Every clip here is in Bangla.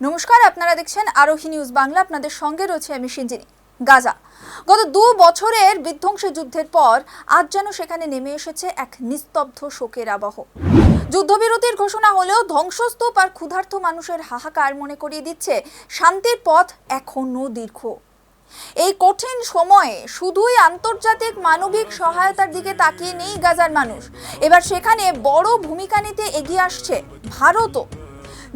নমস্কার, আপনারা দেখছেন আরোহী নিউজ বাংলা। আপনাদের সঙ্গে রয়েছে আমি সিঞ্জিনি গাজা। গত দু বছরের বিধ্বংসী যুদ্ধের পর আজ যেন সেখানে নেমে এসেছে এক নিস্তব্ধ শোকের আবহ। যুদ্ধবিরতির ঘোষণা হলেও ধ্বংসস্তূপ আর ক্ষুধার্ত মানুষের হাহাকার মনে করিয়ে দিচ্ছে শান্তির পথ এখনও দীর্ঘ। এই কঠিন সময়ে শুধুই আন্তর্জাতিক মানবিক সহায়তার দিকে তাকিয়ে নেই গাজার মানুষ। এবার সেখানে বড় ভূমিকা নিতে এগিয়ে আসছে ভারতও।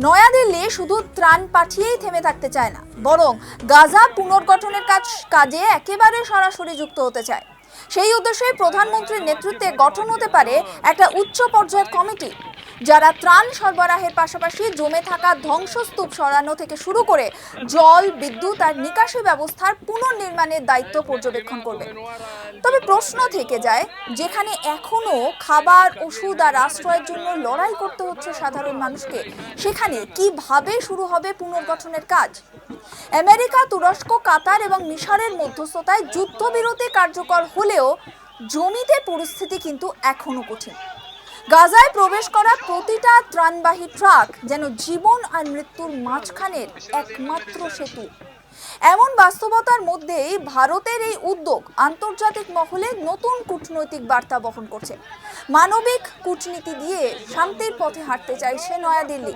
নয়াদিল্লি শুধু ত্রাণ পাঠিয়েই থেমে থাকতে চায় না, বরং গাজা পুনর্গঠনের কাজ, কাজে একেবারে সরাসরি যুক্ত হতে চায়। সেই উদ্দেশ্যে প্রধানমন্ত্রীর নেতৃত্বে গঠন হতে পারে একটা উচ্চ পর্যায়ের কমিটি। যারা ত্রাণ সরবরাহের পাশাপাশি জমে থাকা ধ্বংসস্তূপ সরানো থেকে শুরু করে জল, বিদ্যুৎ আর নিকাশি ব্যবস্থার পুনর্নির্মাণের দায়িত্ব পর্যবেক্ষণ করবে। তবে প্রশ্ন থেকে যায়, যেখানে এখনও খাবার, ওষুধ আর আশ্রয়ের জন্য লড়াই করতে হচ্ছে সাধারণ মানুষকে, সেখানে কীভাবে শুরু হবে পুনর্গঠনের কাজ? আমেরিকা, তুরস্ক, কাতার এবং মিশরের মধ্যস্থতায় যুদ্ধবিরতি কার্যকর হলেও জমিতে পরিস্থিতি কিন্তু এখনও কঠিন। গাজায় প্রবেশ করা প্রতিটা ত্রাণবাহী ট্রাক যেন জীবন আর মৃত্যুর মাঝখানের একমাত্র সেতু। এমন বাস্তবতার মধ্যেই ভারতের এই উদ্যোগ আন্তর্জাতিক মহলে নতুন কূটনৈতিক বার্তা বহন করছে। মানবিক কূটনীতি দিয়ে শান্তির পথে হাঁটতে চাইছে নয়াদিল্লি।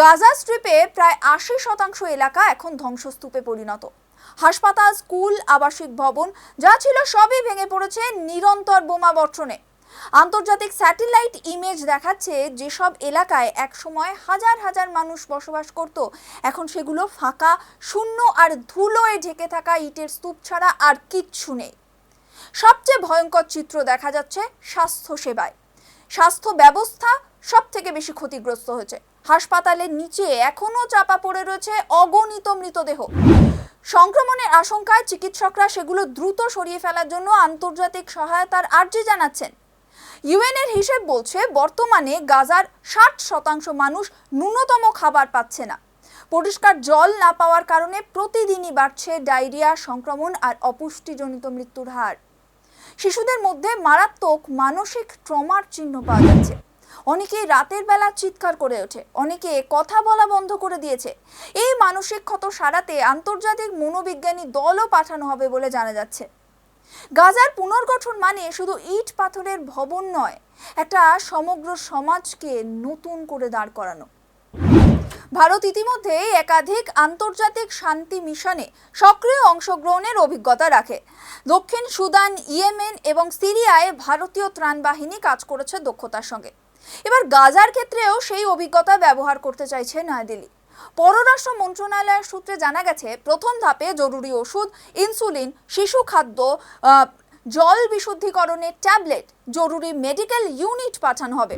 গাজা স্ট্রিপে প্রায় আশি শতাংশ এলাকা এখন ধ্বংসস্তূপে পরিণত। হাসপাতাল, স্কুল, আবাসিক ভবন, যা ছিল সবই ভেঙে পড়েছে নিরন্তর বোমা বর্ষণে। আন্তর্জাতিক স্যাটেলাইট ইমেজ দেখাচ্ছে যেসব এলাকায় একসময় হাজার হাজার মানুষ বসবাস করত। এখন সেগুলো ফাঁকা, শূন্য আর ধুলোয় ঢেকে থাকা ইটের স্তূপ ছাড়া আর কিচ্ছু নেই। সবচেয়ে ভয়ঙ্কর চিত্র দেখা যাচ্ছে স্বাস্থ্য সেবায়। স্বাস্থ্য ব্যবস্থা সব থেকে বেশি ক্ষতিগ্রস্ত হয়েছে। হাসপাতালের নিচে এখনও চাপা পড়ে রয়েছে অগণিত মৃতদেহ। সংক্রমণের আশঙ্কায় চিকিৎসকরা সেগুলো দ্রুত সরিয়ে ফেলার জন্য আন্তর্জাতিক সহায়তার আর্জি জানাচ্ছেন। ইউএনের হিসেব বলছে, বর্তমানে গাজার ষাট শতাংশ মানুষ ন্যূনতম খাবার পাচ্ছে না। পরিষ্কার জল না পাওয়ার কারণে প্রতিদিনই বাড়ছে ডায়রিয়া, সংক্রমণ আর অপুষ্টিজনিত মৃত্যুর হার। শিশুদের মধ্যে মারাত্মক মানসিক ট্রমার চিহ্ন পাওয়া যাচ্ছে। অনেকেই রাতের বেলা চিৎকার করে ওঠে, অনেকে কথা বলা বন্ধ করে দিয়েছে। এই মানসিক ক্ষত সারাতে আন্তর্জাতিক মনোবিজ্ঞানী দলও পাঠানো হবে বলে জানা যাচ্ছে। গাজার পুনর্গঠন মানে শুধু ইট পাথরের ভবন নয়, একটা সমগ্র সমাজকে নতুন করে দাঁড় করানো। ভারত ইতিমধ্যে একাধিক আন্তর্জাতিক শান্তি মিশনে সক্রিয় অংশগ্রহণের অভিজ্ঞতা রাখে। দক্ষিণ সুদান, ইয়েমেন এবং সিরিয়ায় ভারতীয় ত্রাণ বাহিনী কাজ করেছে দক্ষতার সঙ্গে। এবার গাজার ক্ষেত্রেও সেই অভিজ্ঞতা ব্যবহার করতে চাইছে নয়াদিল্লি। পররাষ্ট্র মন্ত্রণালয়ের সূত্রে জানা গেছে, প্রথম ধাপে জরুরি ওষুধ, ইনসুলিন, শিশু খাদ্য জল বিশুদ্ধিকরণের ট্যাবলেট, জরুরি মেডিকেল ইউনিট পাঠানো হবে।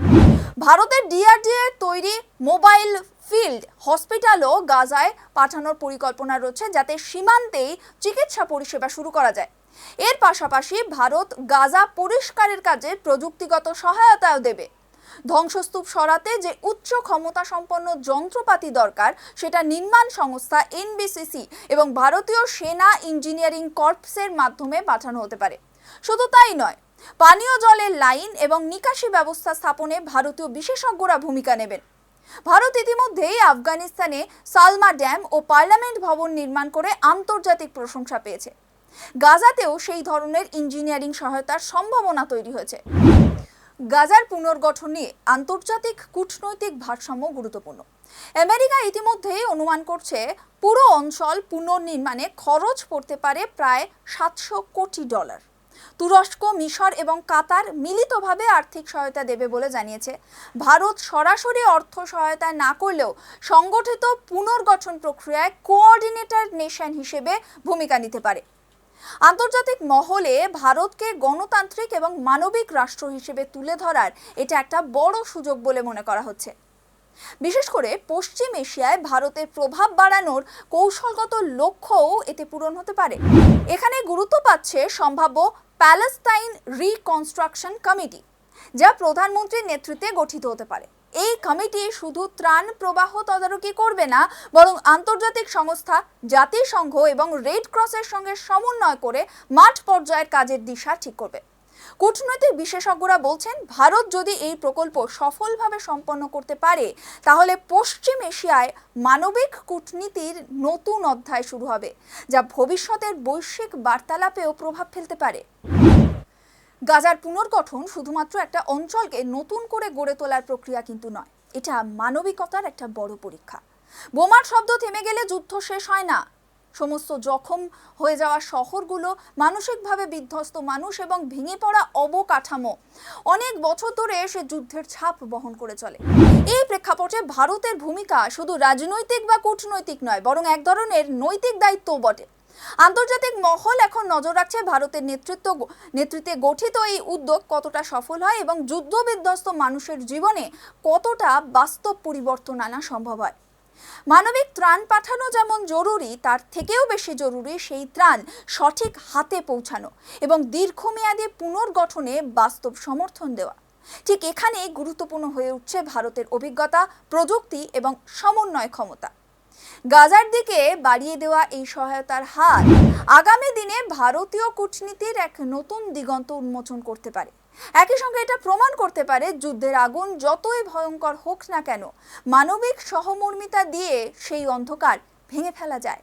ভারতের ডিআরডিএ তৈরি মোবাইল ফিল্ড, হসপিটালও গাজায় পাঠানোর পরিকল্পনা রয়েছে যাতে সীমান্তেই চিকিৎসা পরিষেবা শুরু করা যায়। এর পাশাপাশি ভারত গাজা পরিষ্কারের কাজে প্রযুক্তিগত সহায়তাও দেবে। ধ্বংসস্তূপ সরাতে যে উচ্চ ক্ষমতা সম্পন্ন যন্ত্রপাতি দরকার, সেটা নির্মাণ সংস্থা এনবিসিসি এবং ভারতীয় সেনা ইঞ্জিনিয়ারিং কর্পসের মাধ্যমে পাঠানো হতে পারে। শুধু তাই নয়, পানীয় জলের লাইন এবং নিকাশি ব্যবস্থা স্থাপনে ভারতীয় বিশেষজ্ঞরা ভূমিকা নেবেন। ভারত ইতিমধ্যেই আফগানিস্তানে সালমা ড্যাম ও পার্লামেন্ট ভবন নির্মাণ করে আন্তর্জাতিক প্রশংসা পেয়েছে। গাজাতেও সেই ধরনের ইঞ্জিনিয়ারিং সহায়তার সম্ভাবনা তৈরি হয়েছে। গাজার পুনর্গঠন নিয়ে আন্তর্জাতিক কূটনৈতিক ভারসাম্য গুরুত্বপূর্ণ। আমেরিকা ইতিমধ্যেই অনুমান করছে, পুরো অঞ্চল পুনর্নির্মাণে খরচ পড়তে পারে প্রায় সাতশো কোটি ডলার। তুরস্ক, মিশর এবং কাতার মিলিতভাবে আর্থিক সহায়তা দেবে বলে জানিয়েছে। ভারত সরাসরি অর্থ সহায়তা না করলেও সংগঠিত পুনর্গঠন প্রক্রিয়ায় কোঅর্ডিনেটর নেশন হিসেবে ভূমিকা নিতে পারে। আন্তর্জাতিক মহলে ভারতকে গণতান্ত্রিক এবং মানবিক রাষ্ট্র হিসেবে তুলে ধরার এটা একটা বড় সুযোগ বলে মনে করা হচ্ছে। বিশেষ করে পশ্চিম এশিয়ায় ভারতের প্রভাব বাড়ানোর কৌশলগত লক্ষ্যও এতে পূরণ হতে পারে। এখানে গুরুত্ব পাচ্ছে সম্ভাব্য প্যালেস্তাইন রিকনস্ট্রাকশন কমিটি, যা প্রধানমন্ত্রীর নেতৃত্বে গঠিত হতে পারে। এই কমিটি শুধু ত্রাণ প্রবাহ তদারকি করবে না, বরং আন্তর্জাতিক সংস্থা, জাতিসংঘ এবং রেড ক্রসের সঙ্গে সমন্বয় করে মাঠ পর্যায়ের কাজের দিশা ঠিক করবে। কূটনৈতিক বিশেষজ্ঞরা বলছেন, ভারত যদি এই প্রকল্প সফলভাবে সম্পন্ন করতে পারে, তাহলে পশ্চিম এশিয়ায় মানবিক কূটনীতির নতুন অধ্যায় শুরু হবে, যা ভবিষ্যতের বৈশ্বিক বার্তালাপেও প্রভাব ফেলতে পারে। গাজার পুনর্গঠন শুধুমাত্র একটা অঞ্চলকে নতুন করে গড়ে তোলার প্রক্রিয়া কিন্তু নয়, এটা মানবিকতার একটা বড় পরীক্ষা। বোমার শব্দ থেমে গেলে যুদ্ধ শেষ হয় না। সমস্ত জখম হয়ে যাওয়া শহরগুলো মানসিকভাবে বিধ্বস্ত মানুষ এবং ভেঙে পড়া অবকাঠামো। অনেক বছর ধরে সে যুদ্ধের ছাপ বহন করে চলে। এই প্রেক্ষাপটে ভারতের ভূমিকা শুধু রাজনৈতিক বা কূটনৈতিক নয়, বরং এক ধরনের নৈতিক দায়িত্বও বটে। আন্তর্জাতিক মহল এখন নজর রাখছে ভারতের নেতৃত্ব নেতৃত্বে গঠিত এই উদ্যোগ কতটা সফল হয় এবং যুদ্ধ বিধ্বস্ত মানুষের জীবনে কতটা বাস্তব পরিবর্তন আনা সম্ভব হয়? মানবিক ত্রাণ পাঠানো যেমন জরুরি, তার থেকেও বেশি জরুরি সেই ত্রাণ সঠিক হাতে পৌঁছানো এবং দীর্ঘমেয়াদী পুনর্গঠনে বাস্তব সমর্থন দেওয়া। ঠিক এখানেই গুরুত্বপূর্ণ হয়ে উঠছে ভারতের অভিজ্ঞতা, প্রযুক্তি এবং সমন্বয় ক্ষমতা। গাজার দিকে বাড়িয়ে দেওয়া এই সহায়তার হার আগামী দিনে ভারতীয় কূটনীতির এক নতুন দিগন্ত উন্মোচন করতে পারে। একই সঙ্গে এটা প্রমাণ করতে পারে যুদ্ধের আগুন যতই ভয়ঙ্কর হোক না কেন, মানবিক সহমর্মিতা দিয়ে সেই অন্ধকার ভেঙে ফেলা যায়।